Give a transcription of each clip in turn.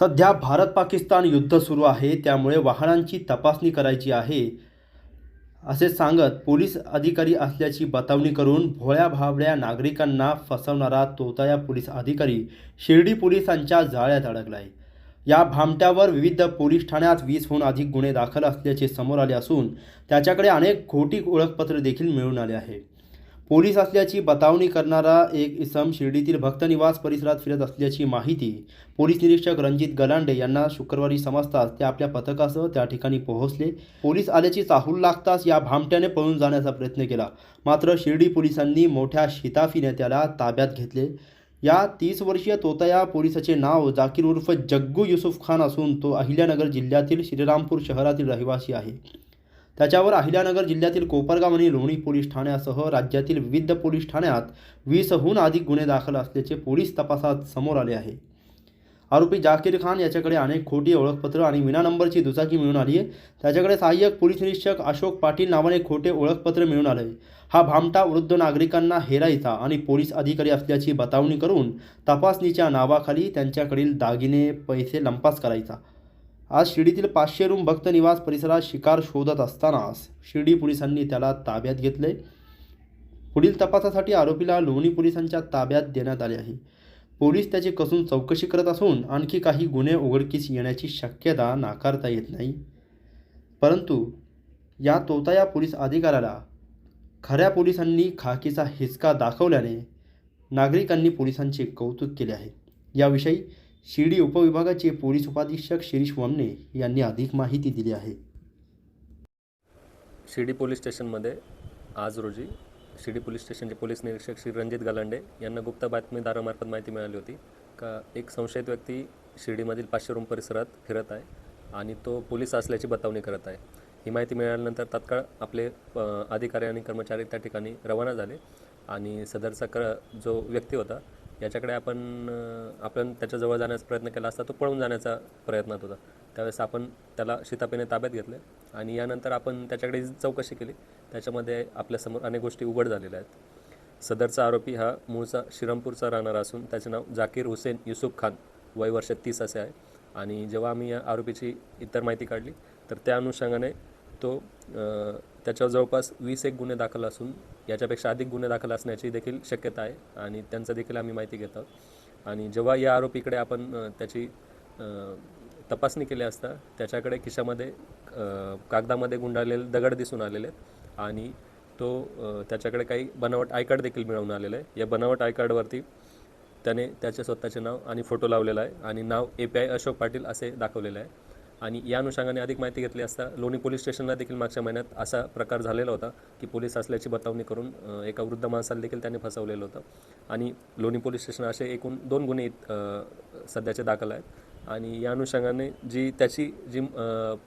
सध्या भारत पाकिस्तान युद्ध सुरू आहे त्यामुळे वाहनांची तपासणी करायची आहे असे सांगत पोलीस अधिकारी असल्याची बतावणी करून भोळ्या भाबड्या नागरिकांना फसवणारा तोताया पोलीस अधिकारी शिर्डी पोलिसांच्या जाळ्यात अडकलाय. या भामट्यावर विविध पोलीस ठाण्यात वीसहून अधिक गुन्हे दाखल असल्याचे समोर आले असून त्याच्याकडे अनेक खोटी ओळखपत्र देखील मिळून आले आहे. पोलीस असल्याची बतावणी करणारा एक इसम शिर्डीतील भक्तनिवास परिसरात फिरत असल्याची माहिती पोलीस निरीक्षक रणजित गलांडे यांना शुक्रवारी समजताच ते आपल्या पथकासह त्या ठिकाणी पोहोचले. पोलीस आल्याची चाहूल लागताच या भामट्याने पळून जाण्याचा प्रयत्न केला. मात्र शिर्डी पोलिसांनी मोठ्या शिताफीने त्याला ताब्यात घेतले. या तीस वर्षीय तोतया पोलिसाचे नाव जाकीर उर्फ जग्गू युसुफ खान असून तो अहिल्यानगर जिल्ह्यातील श्रीरामपूर शहरातील रहिवासी आहे. त्याच्यावर अहिल्यानगर जिल्ह्यातील कोपरगाव आणि लोणी पोलीस ठाण्यासह राज्यातील विविध पोलीस ठाण्यात वीसहून अधिक गुन्हे दाखल असल्याचे पोलीस तपासात समोर आले आहे. आरोपी जाकीर खान याच्याकडे अनेक खोटी ओळखपत्र आणि विना नंबरची दुचाकी मिळून आली आहे. त्याच्याकडे सहाय्यक पोलीस निरीक्षक अशोक पाटील नावाने खोटे ओळखपत्र मिळून आले हा भामटा वृद्ध नागरिकांना हेरायचा आणि पोलीस अधिकारी असल्याची बतावणी करून तपासणीच्या नावाखाली त्यांच्याकडील दागिने पैसे लंपास करायचा. आज शिर्डीतील पाचशे रूम भक्त निवास परिसरात शिकार शोधत असतानाच शिर्डी पोलिसांनी त्याला ताब्यात घेतले. पुढील तपासासाठी आरोपीला लोणी पोलिसांच्या ताब्यात देण्यात आले आहे. पोलीस त्याची कसून चौकशी करत असून आणखी काही गुन्हे उघडकीस येण्याची शक्यता नाकारता येत नाही. परंतु या तोताया पोलीस अधिकाऱ्याला खऱ्या पोलिसांनी खाकीचा हिसका दाखवल्याने नागरिकांनी पोलिसांचे कौतुक केले आहे. याविषयी शिर्डी उपविभागाचे पोलीस उपाधीक्षक शिरीष वमने यांनी अधिक माहिती दिली आहे. शिर्डी पोलीस स्टेशनमध्ये आज रोजी शिर्डी पोलीस स्टेशनचे पोलीस निरीक्षक श्री रणजित गलांडे यांना गुप्त बातमीदारामार्फत माहिती मिळाली होती. का एक संशयित व्यक्ती शिर्डीमधील पाचशे रूम परिसरात फिरत आहे आणि तो पोलीस असल्याची बतावणी करत आहे. ही माहिती मिळाल्यानंतर तात्काळ आपले अधिकारी आणि कर्मचारी त्या ठिकाणी रवाना झाले आणि सदरचा क जो व्यक्ती होता याच्याकडे आपण आपण त्याच्याजवळ जाण्याचा प्रयत्न केला असता तो पळून जाण्याचा प्रयत्नात होता. त्यावेळेस आपण त्याला शितापीने ताब्यात घेतले आणि यानंतर आपण त्याच्याकडे जी चौकशी केली. त्याच्यामध्ये आपल्यासमोर अनेक गोष्टी उघड झालेल्या आहेत. सदरचा आरोपी हा मूळचा श्रीरामपूरचा राहणारा असून त्याचे नाव जाकीर हुसेन युसुफ खान वय वर्ष तीस असे आहे. आणि जेव्हा आम्ही या आरोपीची इतर माहिती काढली तर त्या अनुषंगाने तो त्याच्यावर जवळपास वीस एक गुन्हे दाखल असून याच्यापेक्षा अधिक गुन्हे दाखल असण्याची देखील शक्यता आहे आणि त्यांचं देखील आम्ही माहिती घेत आहोत. आणि जेव्हा या आरोपीकडे आपण त्याची तपासणी केली असता त्याच्याकडे खिशामध्ये कागदामध्ये गुंडाळलेले दगड दिसून आलेले आणि तो त्याच्याकडे काही बनावट आय कार्ड देखील मिळवून आलेलं आहे. या बनावट आय कार्डवरती त्याने त्याचे स्वतःचे नाव आणि फोटो लावलेला आहे आणि नाव A P I Ashok Patil असे दाखवलेलं आहे. आणि या अनुषंगाने अधिक माहिती घेतली असता लोणी पोलीस स्टेशनला देखील मागच्या महिन्यात असा प्रकार झालेला होता की पोलीस असल्याची बतावणी करून एका वृद्ध माणसाला देखील त्याने फसवलेलं होतं. आणि लोणी पोलीस स्टेशन असे एकूण दोन गुन्हे सध्याचे दाखल आहेत. आणि या अनुषंगाने जी त्याची जी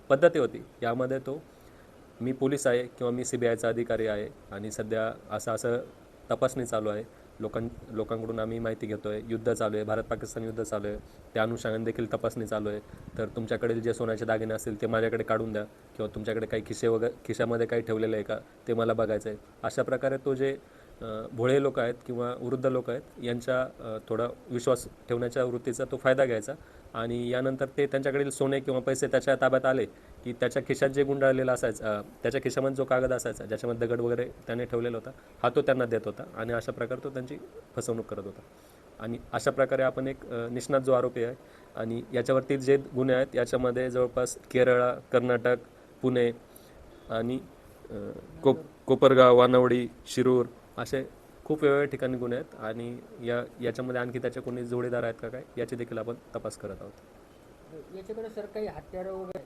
पद्धती होती यामध्ये तो मी पोलीस आहे किंवा मी सी बी आयचा अधिकारी आहे आणि सध्या असं असं तपासणी चालू आहे. लोकां लोकांकडून आम्ही माहिती घेतो आहे युद्ध चालू आहे. भारत पाकिस्तान युद्ध चालू आहे. त्या अनुषंगाने देखील तपासणी चालू आहे. तर तुमच्याकडील जे सोन्याचे दागिने असतील ते माझ्याकडे काढून द्या. किंवा तुमच्याकडे काही खिसे वगैरे खिशामध्ये काही ठेवलेलं आहे का ते मला बघायचं आहे. अशा प्रकारे तो जे भोळे लोक आहेत किंवा वृद्ध लोक आहेत यांच्या थोडा विश्वास ठेवण्याच्या वृत्तीचा तो फायदा घ्यायचा. आणि यानंतर ते त्यांच्याकडील सोने किंवा पैसे त्याच्या ताब्यात आले की त्याच्या खिशात जे गुंडाळलेलं असायचं त्याच्या खिशामध्ये जो कागद असायचा ज्याच्यामध्ये दगड वगैरे त्याने ठेवलेला होता हा तो त्यांना देत होता आणि अशा प्रकारे तो त्यांची फसवणूक करत होता. आणि अशा प्रकारे आपण एक निष्णात जो आरोपी आहे आणि याच्यावरती जे गुन्हे आहेत याच्यामध्ये जवळपास केरळ कर्नाटक पुणे आणि कोप कोपरगाव वानवडी शिरूर असे खूप वेगवेगळ्या ठिकाणी गुन्हे आहेत आणि या याच्यामध्ये आणखी त्याचे कोणी जोडीदार आहेत का काय याची देखील आपण तपास करत आहोत. याच्याकडे सर काही हत्यारं वगैरे?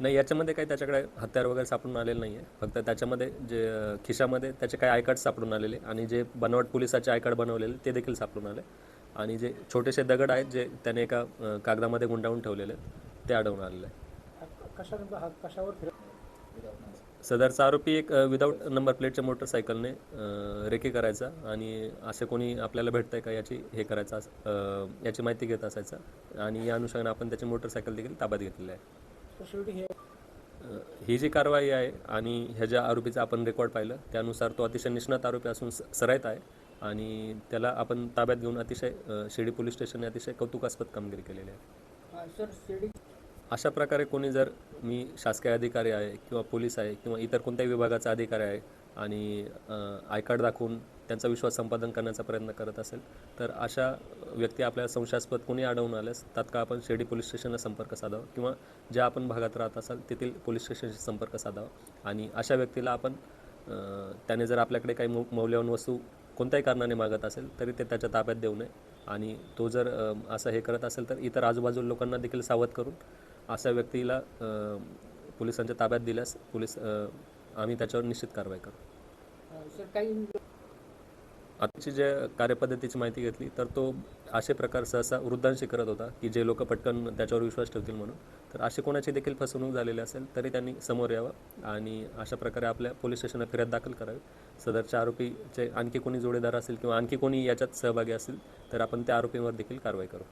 नाही याच्यामध्ये काही त्याच्याकडे हत्यार वगैरे सापडून आलेलं नाही आहे फक्त त्याच्यामध्ये जे खिशामध्ये त्याचे काही आय कार्ड सापडून आलेले आणि जे बनावट पोलिसाचे आय कार्ड बनवलेले ते देखील सापडून आले. आणि जे छोटेसे दगड आहेत जे त्याने एका कागदामध्ये गुंडाळून ठेवलेले आहेत, ते आढळून आलेले आहे कशा कशावर सदरचा आरोपी एक विदाऊट नंबर प्लेटच्या मोटरसायकलने रेकी करायचा आणि असे कोणी आपल्याला भेटतंय का याची हे करायचं अस- याची माहिती घेत असायचा आणि या अनुषंगाने आपण त्याची मोटरसायकल देखील ताब्यात घेतलेली आहे. हे ही जी कारवाई आहे आणि ह्या ज्या आरोपीचा आपण रेकॉर्ड पाहिलं त्यानुसार तो अतिशय निष्णात आरोपी असून स- सराईत आहे आणि त्याला आपण ताब्यात घेऊन अतिशय शिर्डी पोलीस स्टेशनने अतिशय कौतुकास्पद कामगिरी केलेली आहे. सर शिर्डी अशा प्रकारे कोणी जर मी शासकीय अधिकारी आहे किंवा पोलीस आहे किंवा इतर कोणत्याही विभागाचा अधिकारी आहे आणि आय कार्ड दाखवून त्यांचा विश्वास संपादन करण्याचा प्रयत्न करत असेल तर अशा व्यक्ती आपल्या संशयास्पद कोणी अडवून आल्यास तात्काळ आपण शिर्डी पोलीस स्टेशनला संपर्क साधावा किंवा ज्या आपण भागात राहत असाल तेथील पोलीस स्टेशनशी संपर्क साधावा. आणि अशा व्यक्तीला आपण त्याने जर आपल्याकडे काही मौ मौल्यवान वस्तू कोणत्याही कारणाने मागत असेल तरी ते त्याच्या ताब्यात देऊ नये. आणि तो जर असं हे करत असेल तर इतर आजूबाजूला लोकांना देखील सावध करून अशा व्यक्तीला पोलिसांच्या ताब्यात दिल्यास पोलीस आम्ही त्याच्यावर निश्चित कारवाई करू. सर काही आताची जे कार्यपद्धतीची माहिती घेतली तर तो असे प्रकार सहसा वृद्धांशी करत होता की जे लोक पटकन त्याच्यावर विश्वास ठेवतील म्हणून. तर अशी कोणाची देखील फसवणूक झालेली असेल तरी त्यांनी समोर यावं आणि अशा प्रकारे आपल्या पोलीस स्टेशनला फिर्याद दाखल करावी. सदरच्या आरोपीचे आणखी कोणी जोडीदार असेल किंवा आणखी कोणी याच्यात सहभागी असेल तर आपण त्या आरोपींवर देखील कारवाई करू.